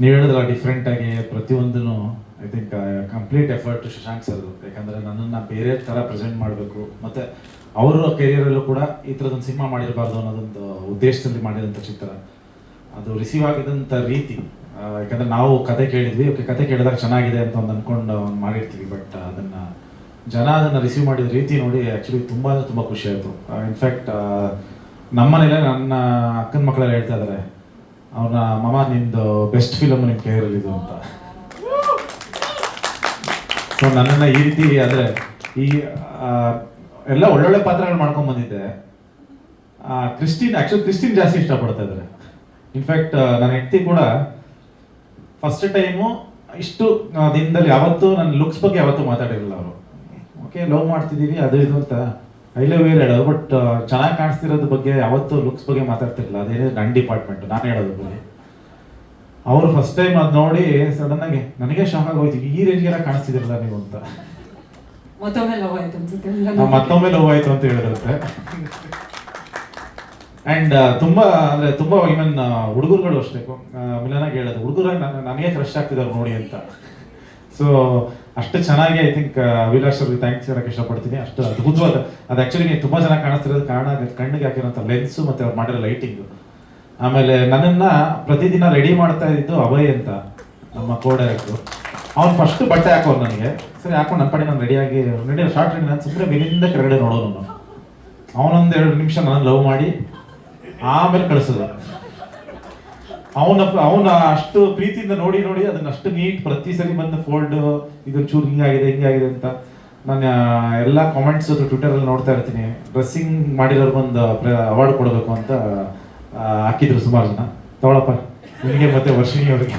ನೀವು ಹೇಳಿದ್ರೆ ಡಿಫ್ರೆಂಟ್ ಆಗಿ ಪ್ರತಿಯೊಂದೂ I think complete effort Shashank sir ಯಾಕಂದ್ರೆ ನನ್ನನ್ನು ಬೇರೆ ಥರ ಪ್ರೆಸೆಂಟ್ ಮಾಡಬೇಕು. ಮತ್ತೆ ಅವರ ಕೆರಿಯರಲ್ಲೂ ಕೂಡ ಈ ಥರದೊಂದು ಸಿನಿಮಾ ಮಾಡಿರಬಾರ್ದು ಅನ್ನೋದೊಂದು ಉದ್ದೇಶದಲ್ಲಿ ಮಾಡಿದಂಥ ಚಿತ್ರ. ಅದು ರಿಸೀವ್ ಆಗಿದಂಥ ರೀತಿ. ಯಾಕಂದ್ರೆ ನಾವು ಕತೆ ಕೇಳಿದ್ವಿ. ಓಕೆ, ಕತೆ ಕೇಳಿದಾಗ ಚೆನ್ನಾಗಿದೆ ಅಂತ ಒಂದು ಅನ್ಕೊಂಡು ಒಂದು ಮಾಡಿರ್ತೀವಿ. ಬಟ್ ಅದನ್ನ ಜನ ಅದನ್ನ ರಿಸೀವ್ ಮಾಡಿದ ರೀತಿ ನೋಡಿ ಆ್ಯಕ್ಚುಲಿ ತುಂಬ ತುಂಬಾ ತುಂಬ ಖುಷಿ ಆಯಿತು. ಇನ್ಫ್ಯಾಕ್ಟ್ ನಮ್ಮನೇಲೆ ನನ್ನ ಅಕ್ಕನ ಮಕ್ಕಳೆಲ್ಲ ಹೇಳ್ತಾ ಇದ್ದಾರೆ ಅವ್ರನ್ನ ಮಮ ನಿಮ್ದು ಬೆಸ್ಟ್ ಫಿಲಮ್ ನಿಮ್ಮ ಕೇರಲ್ ಇದು ಅಂತ. ಸೊ ನನ್ನನ್ನು ಈ ರೀತಿ ಅಂದರೆ ಈ ಎಲ್ಲ ಒಳ್ಳೊಳ್ಳೆ ಪಾತ್ರಗಳು ಮಾಡ್ಕೊಂಡು ಬಂದಿದ್ದೆ. ಕ್ರಿಸ್ಟಿನ್ ಆ್ಯಕ್ಚುಲಿ ಕ್ರಿಸ್ಟಿನ್ ಜಾಸ್ತಿ ಇಷ್ಟಪಡ್ತಾ ಇದ್ದಾರೆ. ಇನ್ಫ್ಯಾಕ್ಟ್ ನನ್ನ ಹೆಂಡತಿ ಕೂಡ ಫಸ್ಟ್ ಟೈಮು ಇಷ್ಟು ದಿನದಲ್ಲಿ ಯಾವತ್ತೂ ನನ್ನ ಲುಕ್ಸ್ ಬಗ್ಗೆ ಯಾವತ್ತೂ ಮಾತಾಡಿರಲಿಲ್ಲ ಅವರು. ಓಕೆ ಲವ್ ಮಾಡ್ತಿದ್ದೀವಿ ಅದು ಇದು ಅಂತ. ಐ ಲವ್ ಯು ಹೇಳೋದು ಬಟ್ ಚೆನ್ನಾಗಿ ಕಾಣಿಸ್ತಿರೋದ್ರ ಬಗ್ಗೆ ಯಾವತ್ತೂ ಲುಕ್ಸ್ ಬಗ್ಗೆ ಮಾತಾಡ್ತಿರಲಿಲ್ಲ. ಅದೇನೇ ನನ್ನ ಡಿಪಾರ್ಟ್ಮೆಂಟ್ ನಾನು ಹೇಳೋದು ಬಗ್ಗೆ. ಅವರು ಫಸ್ಟ್ ಟೈಮ್ ಅದು ನೋಡಿ ಸಡನ್ ಆಗಿ ನನಗೆ ಶಾಕ್ ಆಗೋಯ್ತು. ಈ ರೇಂಜ್ಗೆಲ್ಲ ಕಾಣಿಸ್ತಿದ್ರಲ್ಲ ನೀವು ಅಂತ. ಮತ್ತೊಮ್ಮೆ ಲವ್ ಆಯ್ತು ಅನ್ಸುತ್ತೆ. ಮತ್ತೊಮ್ಮೆ ಲವ್ ಆಯ್ತು ಅಂತ ಹೇಳಿದ್ರಂತೆ ಅಂಡ್ ತುಂಬಾ ಅಂದ್ರೆ ತುಂಬಾ ಈವನ್ ಹುಡುಗರುಗಳು ಅಷ್ಟೇ. ಮಿಲನಾಗಿ ಹೇಳೋದು ಹುಡುಗರು ನನಗೆ ಕ್ರಶ್ ಆಗ್ತಿದ್ದಾರೆ ನೋಡಿ ಅಂತ. ಸೊ ಅಷ್ಟು ಚೆನ್ನಾಗಿ ಐ ಥಿಂಕ್ ಅಭಿಲಾಷ್ ಅವ್ರಿಗೆ ಥ್ಯಾಂಕ್ಸ್ ಹೇಳಕ್ಕೆ ಇಷ್ಟಪಡ್ತೀನಿ. ಅಷ್ಟು ಅದ್ಭುತವಾದ ಅದು ಆ್ಯಕ್ಚುಲಿ ತುಂಬಾ ಚೆನ್ನಾಗಿ ಕಾಣಿಸ್ತಿರೋದು ಕಾರಣ ಕಣ್ಣಿಗೆ ಹಾಕಿರೋಂಥ ಲೆನ್ಸು ಮತ್ತೆ ಅವ್ರು ಮಾಡಿರೋ ಲೈಟಿಂಗು ಆಮೇಲೆ ನನ್ನನ್ನ ಪ್ರತಿದಿನ ರೆಡಿ ಮಾಡ್ತಾ ಇದ್ದು ಅಭಯ್ ಅಂತ ನಮ್ಮ ಕೋ ಅವ್ನು ಫಸ್ಟ್ ಬಟ್ಟೆ ಹಾಕೋರು ನನಗೆ. ಸರಿ, ಹಾಕೊಂಡು ನನ್ನ ಪಡೆ ನಾನು ರೆಡಿಯಾಗಿ ರೆಡಿ ಶಾರ್ಟ್ ರೆಡಿ ನಾನು ಸುಮ್ಮನೆ ಮೇಲಿಂದ ಕೆಳಗಡೆ ನೋಡೋನು ನಾನು. ಅವನೊಂದು ಎರಡು ನಿಮಿಷ ನಾನು ಲವ್ ಮಾಡಿ ಆಮೇಲೆ ಕಳಿಸಿದ. ಅವನ ಅವನ ಅಷ್ಟು ಪ್ರೀತಿಯಿಂದ ನೋಡಿ ನೋಡಿ ಅದನ್ನ ಅಷ್ಟು ನೀಟ್ ಪ್ರತಿ ಸರಿ ಬಂದು ಫೋಲ್ಡ್ ಇದು ಚೂರು ಹಿಂಗಾಗಿದೆ ಹಿಂಗಾಗಿದೆ ಅಂತ ನಾನು ಎಲ್ಲ ಕಾಮೆಂಟ್ಸ್ ಟ್ವಿಟರ್ ಅಲ್ಲಿ ನೋಡ್ತಾ ಇರ್ತೀನಿ. ಡ್ರೆಸ್ಸಿಂಗ್ ಮಾಡಿರೋರ್ಗೊಂದು ಅವಾರ್ಡ್ ಕೊಡಬೇಕು ಅಂತ ಹಾಕಿದ್ರು ಸುಮಾರು ಜನ. ತಗೊಳಪ್ಪ, ನಿಮಗೆ ಮತ್ತೆ ವರ್ಷಿಣಿ ಅವ್ರಿಗೆ.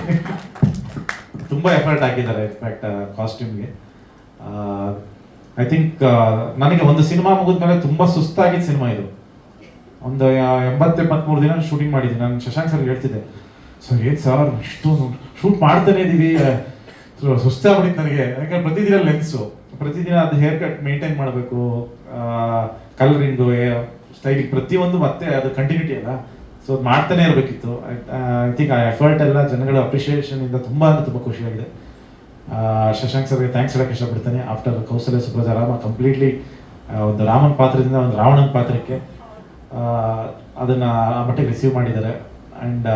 ತುಂಬಾ ಎಫರ್ಟ್ ಹಾಕಿದ್ದಾರೆ ಇನ್ಫ್ಯಾಕ್ಟ್ ಕಾಸ್ಟ್ಯೂಮ್ಗೆ ಐ ಥಿಂಕ್ ನನಗೆ ಒಂದು ಸಿನಿಮಾ ಮುಗಿದ್ಮೇಲೆ ತುಂಬಾ ಸುಸ್ತಾಗಿದ್ದ ಸಿನಿಮಾ ಇದು. ಒಂದು ಎಂಬತ್ತು ಎಂಬತ್ಮೂರು ದಿನ ಶೂಟಿಂಗ್ ಮಾಡಿದ್ದೀನಿ ನಾನು ಶಶಾಂಕ್ ಸರ್ ಹೇಳ್ತಿದ್ದೆ ಸರ್ ಏನು ಸರ್, ಇಷ್ಟು ಶೂಟ್ ಮಾಡ್ತಾನೆ ಇದೀವಿ. ಸುಸ್ತಾಗ್ಬಿಟ್ಟಿತ್ತು ನನಗೆ. ಯಾಕಂದ್ರೆ ಪ್ರತಿದಿನ ಲೆನ್ಸು ಪ್ರತಿದಿನ ಅದು ಹೇರ್ ಕಟ್ ಮೇಂಟೈನ್ ಮಾಡಬೇಕು ಕಲರಿಂಗು ಸ್ಟೈಲಿಂಗ್ ಪ್ರತಿಯೊಂದು ಮತ್ತೆ ಅದು ಕಂಟಿನ್ಯೂಟಿ ಅಲ್ಲ. ಸೊ ಅದು ಮಾಡ್ತಾನೆ ಇರಬೇಕಿತ್ತು. ಐ ಥಿಂಕ್ ಆ ಎಫರ್ಟ್ ಎಲ್ಲ ಜನಗಳ ಅಪ್ರಿಷಿಯೇಷನಿಂದ ತುಂಬಾ ಅಂದ್ರೆ ತುಂಬ ಖುಷಿಯಾಗಿದೆ. ಶಶಾಂಕ್ ಸರ್ಗೆ ಥ್ಯಾಂಕ್ಸ್ ಹೇಳಕ್ಕೆ ಇಷ್ಟಪಡ್ತೇನೆ. ಆಫ್ಟರ್ ಕೌಸಲ್ಯ ಸುಬ್ರಜ ರಾಮ ಕಂಪ್ಲೀಟ್ಲಿ ಒಂದು ರಾಮನ್ ಪಾತ್ರದಿಂದ ಒಂದು ರಾವಣನ ಪಾತ್ರಕ್ಕೆ ಅದನ್ನು ಆ ಮಟ್ಟಿಗೆ ರಿಸೀವ್ ಮಾಡಿದ್ದಾರೆ. ಅಂಡ್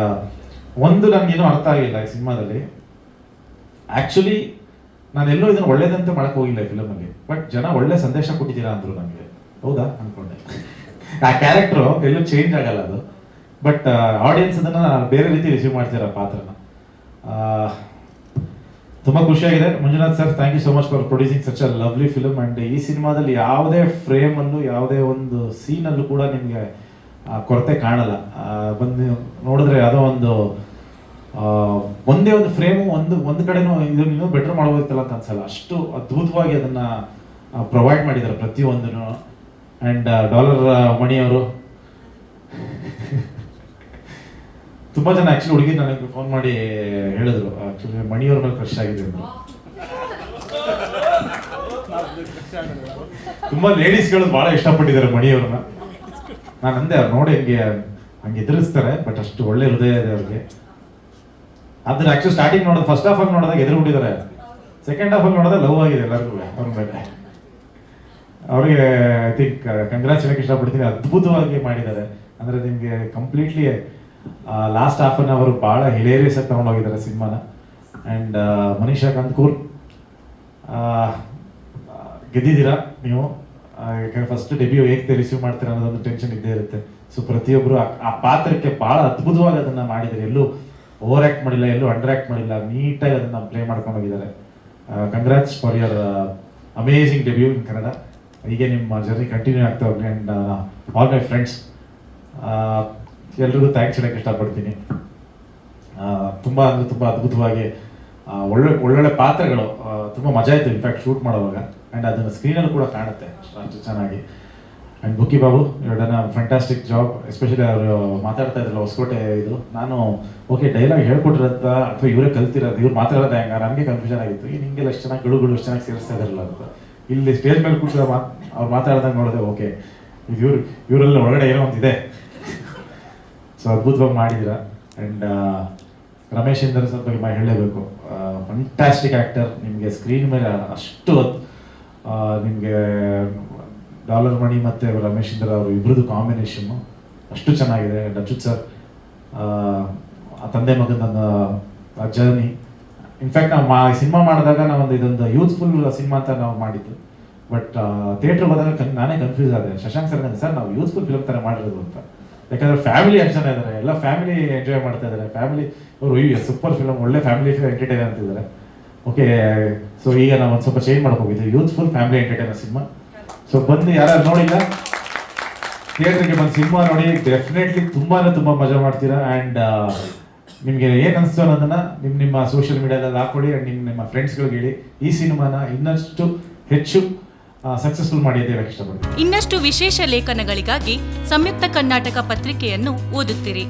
ಒಂದು ನನಗೇನು ಅರ್ಥ ಆಗಿಲ್ಲ ಈ ಸಿನಿಮಾದಲ್ಲಿ. ಆಕ್ಚುಲಿ ನಾನು ಎಲ್ಲೋ ಇದನ್ನ ಒಳ್ಳೇದಂತ ಮಾಡಕ್ ಹೋಗಿಲ್ಲ ಈ ಫಿಲಮಲ್ಲಿ ಬಟ್ ಜನ ಒಳ್ಳೆ ಸಂದೇಶ ಕೊಟ್ಟಿದ್ದೀರಾ ಅಂದ್ರು ನನಗೆ ಹೌದಾ? ಅನ್ಕೊಂಡೆ. ಆ ಕ್ಯಾರೆಕ್ಟ್ರು ಎಲ್ಲೂ ಚೇಂಜ್ ಆಗಲ್ಲ ಅದು. ಬಟ್ ಆಡಿಯನ್ಸ್ ಅದನ್ನ ಬೇರೆ ರೀತಿ ರಿಸೀವ್ ಮಾಡ್ತೀರ ಪಾತ್ರನ? ತುಂಬ ಖುಷಿಯಾಗಿದೆ. Manjunath sir thank you so much for producing such a lovely film and ಈ ಸಿನಿಮಾದಲ್ಲಿ ಯಾವುದೇ ಫ್ರೇಮ್ ಅಲ್ಲೂ, ಯಾವುದೇ ಒಂದು ಸೀನ್ ಅಲ್ಲೂ ಕೂಡ ನಿಮಗೆ ಕೊರತೆ ಕಾಣಲ್ಲ. ಬಂದು ನೋಡಿದ್ರೆ ಯಾವುದೋ ಒಂದು ಒಂದೇ ಒಂದು ಫ್ರೇಮು ಒಂದು ಒಂದು ಕಡೆನೂ ಇದು ನೀವು ಬೆಟರ್ ಮಾಡ್ಬೋದಿತ್ತಲ್ಲ ಅಂತ ಅನ್ಸಲ್ಲ. ಅಷ್ಟು ಅದ್ಭುತವಾಗಿ ಅದನ್ನು ಪ್ರೊವೈಡ್ ಮಾಡಿದ್ದಾರೆ ಪ್ರತಿಯೊಂದನ್ನು. ಆ್ಯಂಡ್ ಡಾಲರ್ ಮಣಿಯವರು. ತುಂಬ ಜನ ಆ್ಯಕ್ಚುಲಿ ಹುಡುಗಿ ನನಗೆ ಫೋನ್ ಮಾಡಿ ಹೇಳಿದ್ರು. ಆ್ಯಕ್ಚುಲಿ ಮಣಿಯವ್ರ ಮೇಲೆ ಕ್ರಶ್ ಆಗಿದೆ ತುಂಬಾ ಲೇಡೀಸ್ಗಳು ಭಾಳ ಇಷ್ಟಪಟ್ಟಿದ್ದಾರೆ ಮಣಿಯವ್ರನ್ನ. ನಾನು ಅಂದೆ ಅವ್ರು ನೋಡಿ ಹಂಗೆ ಹಂಗೆ ಎದುರಿಸ್ತಾರೆ ಬಟ್ ಅಷ್ಟು ಒಳ್ಳೆ ಹೃದಯ ಇದೆ ಅವ್ರಿಗೆ. ಆದ್ರೆ ಆಕ್ಚುಲಿ ಸ್ಟಾರ್ಟಿಂಗ್ ನೋಡೋದು ಫಸ್ಟ್ ಹಾಫ್ ಅಲ್ಲಿ ನೋಡಿದಾಗ ಎದುರು ಬಿಟ್ಟಿದ್ದಾರೆ. ಸೆಕೆಂಡ್ ಹಾಫ್ ಅಲ್ಲಿ ನೋಡಿದಾಗ ಲವ್ ಆಗಿದೆ ಎಲ್ಲರಿಗೂ ಅವ್ರ ಮೇಲೆ. ಅವ್ರಿಗೆ ಐ ಥಿಂಕ್ ಕಂಗ್ರಾಚ್ ಇಷ್ಟಪಡ್ತೀನಿ ಅದ್ಭುತವಾಗಿ ಮಾಡಿದ್ದಾರೆ. ಅಂದ್ರೆ ನಿಮ್ಗೆ ಕಂಪ್ಲೀಟ್ಲಿ ಲಾಸ್ಟ್ ಹಾಫ್ ಅನ್ ಅವರು ಬಹಳ ಹಿಲೇರಿಯಸ್ ಆಗಿ ತಗೊಂಡೋಗಿದ್ದಾರೆ ಸಿನಿಮಾನ. ಅಂಡ್ ಮನೀಷಾ ಆ, ಗೆದ್ದಿದ್ದೀರಾ ನೀವು? ಯಾಕಂದ್ರೆ ಫಸ್ಟ್ ಡೆಬ್ಯೂ ಹೇಗೆ ರಿಸೀವ್ ಮಾಡ್ತೀರಾ ಅನ್ನೋದೊಂದು ಟೆನ್ಷನ್ ಇದ್ದೇ ಇರುತ್ತೆ. ಸೊ ಪ್ರತಿಯೊಬ್ಬರು ಆ- ಪಾತ್ರಕ್ಕೆ ಬಹಳ ಅದ್ಭುತವಾಗಿ ಅದನ್ನ ಮಾಡಿದ್ದಾರೆ. ಎಲ್ಲೂ ಓವರ್ ಆಕ್ಟ್ ಮಾಡಿಲ್ಲ, ಎಲ್ಲೂ ಅಂಡರ್ ಆಕ್ಟ್ ಮಾಡಿಲ್ಲ, ನೀಟಾಗಿ ಅದನ್ನ ಪ್ಲೇ ಮಾಡ್ಕೊಂಡು ಹೋಗಿದ್ದಾರೆ. Congrats for your amazing debut in Kannada ಹೀಗೆ ನಿಮ್ಮ ಜರ್ನಿ ಕಂಟಿನ್ಯೂ ಆಗ್ತಾ ಹೋಗ್ಲಿ ಅಂಡ್ ಆಲ್ ಮೈ ಫ್ರೆಂಡ್ಸ್ ಎಲ್ರಿಗೂ ಥ್ಯಾಂಕ್ಸ್ ಹೇಳಕ್ಕೆ ಇಷ್ಟಪಡ್ತೀನಿ. ತುಂಬ ಅಂದ್ರೆ ತುಂಬಾ ಅದ್ಭುತವಾಗಿ ಒಳ್ಳೆ, ಒಳ್ಳೊಳ್ಳೆ ಪಾತ್ರಗಳು ತುಂಬ ತುಂಬಾ ಮಜಾ ಇತ್ತು ಇನ್ಫ್ಯಾಕ್ಟ್ ಶೂಟ್ ಮಾಡುವಾಗ. ಅಂಡ್ ಅದನ್ನ ಸ್ಕ್ರೀನಲ್ಲಿ ಕೂಡ ಕಾಣುತ್ತೆ. ಅಷ್ಟು ಚೆನ್ನಾಗಿ. And Bukki Babu done fantastic job especially ಅವರು ಮಾತಾಡ್ತಾ ಇದ್ರಲ್ಲ ಹೊಸಕೋಟೆ ಇದು. ನಾನು ಓಕೆ ಡೈಲಾಗ್ ಹೇಳ್ಕೊಟ್ಟಿರೋದ ಅಥವಾ ಇವರೇ ಕಲ್ತಿರೋದು, ಇವ್ರು ಮಾತಾಡೋದು ಹೆಂಗ, ನನಗೆ ಕನ್ಫ್ಯೂಷನ್ ಆಗಿತ್ತು. ಈ ನಿಂಗೆಲ್ಲ ಎಷ್ಟು ಚೆನ್ನಾಗಿ ಗಡುಗಳು ಎಷ್ಟು ಚೆನ್ನಾಗಿ ಸೇರಿಸ್ತಾ ಇದಾರಲ್ಲ ಅಂತ. ಇಲ್ಲಿ ಸ್ಟೇಜ್ ಮೇಲೆ ಕೂತಿರೋ ಮಾತು ಅವ್ರು ಮಾತಾಡ್ದಂಗೆ ನೋಡಿದೆ ಓಕೆ ಇದು ಇವ್ರು, ಇವರೆಲ್ಲ ಒಳಗಡೆ ಏನೋ ಒಂದಿದೆ. ಸೊ ಅದ್ಭುತವಾಗಿ ಮಾಡಿದಿರ. ಆ್ಯಂಡ್ ರಮೇಶ್ ಇಂದ್ರ ಸರ್ ಬಗ್ಗೆ ಹೇಳಲೇಬೇಕು. ಫಂಟಾಸ್ಟಿಕ್ ಆ್ಯಕ್ಟರ್ ನಿಮಗೆ ಸ್ಕ್ರೀನ್ ಮೇಲೆ ಅಷ್ಟು ನಿಮಗೆ ಡಾಲರ್ ಮಣಿ ಮತ್ತು ರಮೇಶ್ ಇಂದ್ರ ಅವರು ಇಬ್ಬರದ್ದು ಕಾಂಬಿನೇಷನ್ನು ಅಷ್ಟು ಚೆನ್ನಾಗಿದೆ. ಅಚ್ಯುತ್ ಸರ್, ಆ ತಂದೆ ಮಗ ನನ್ನ ಜರ್ನಿ ಇನ್ಫ್ಯಾಕ್ಟ್ ನಾವು ಮಾ ಸಿನಿಮಾ ಮಾಡಿದಾಗ ನಾವೊಂದು ಇದೊಂದು ಯೂತ್ಫುಲ್ ಸಿನಿಮಾ ಅಂತ ನಾವು ಮಾಡಿದ್ದು. ಬಟ್ ಥಿಯೇಟ್ರ್ ಹೋದಾಗ ಕನ್- ನಾನೇ ಕನ್ಫ್ಯೂಸ್ ಆದೆ. ಶಶಾಂಕ್ ಸರ್ ಸರ್, ನಾವು ಯೂತ್ಫುಲ್ ಫಿಲಮ್ ಥರ ಮಾಡಿರೋದು ಅಂತ. ಯಾಕಂದರೆ ಫ್ಯಾಮಿಲಿ ಎಷ್ಟು ಜನ ಇದ್ದಾರೆ ಎಲ್ಲ ಫ್ಯಾಮಿಲಿ ಎಂಜಾಯ್ ಮಾಡ್ತಾ ಇದ್ದಾರೆ ಫ್ಯಾಮಿಲಿ ಅವರು ಸೂಪರ್ ಫಿಲಮ್ ಒಳ್ಳೆ ಫ್ಯಾಮಿಲಿ ಎಂಟರ್ಟೈನರ್ ಅಂತಿದ್ದಾರೆ. ಓಕೆ ಸೊ ಈಗ ನಾವು ಒಂದು ಸ್ವಲ್ಪ ಚೇಂಜ್ ಮಾಡ್ಕೋಗಿದ್ವಿ ಯೂತ್ಫುಲ್ ಫ್ಯಾಮಿಲಿ ಎಂಟರ್ಟೈನರ್ ಸಿನಿಮಾ. ಸೊ ಬಂದು ಯಾರು ನೋಡಿಲ್ಲ? ಥಿಯೇಟ್ರಿಗೆ ಬಂದು ಸಿನಿಮಾ ನೋಡಿ ಡೆಫಿನೆಟ್ಲಿ ತುಂಬಾ ತುಂಬ ಮಜಾ ಮಾಡ್ತೀರಾ? ಆ್ಯಂಡ್ ನಿಮಗೆ ಏನು ಅನಿಸ್ತು ಅನ್ನೋದನ್ನ ನಿಮ್ಮ ನಿಮ್ಮ ಸೋಷಿಯಲ್ ಮೀಡಿಯಾದಲ್ಲಿ ಹಾಕ್ಕೊಡಿ ಆ್ಯಂಡ್ ನಿಮ್ಮ ನಿಮ್ಮ ಫ್ರೆಂಡ್ಸ್ಗಳಿಗೆ ಹೇಳಿ. ಈ ಸಿನಿಮಾನ ಇನ್ನಷ್ಟು ಹೆಚ್ಚು ಸಕ್ಸಸ್ಫುಲ್ ಮಾಡಿ ಅಂತ ಇಷ್ಟಪಡ್ತೀನಿ. ಇನ್ನಷ್ಟು ವಿಶೇಷ ಲೇಖನಗಳಿಗಾಗಿ ಸಂಯುಕ್ತ ಕರ್ನಾಟಕ ಪತ್ರಿಕೆಯನ್ನು ಓದುತ್ತಿರಿ.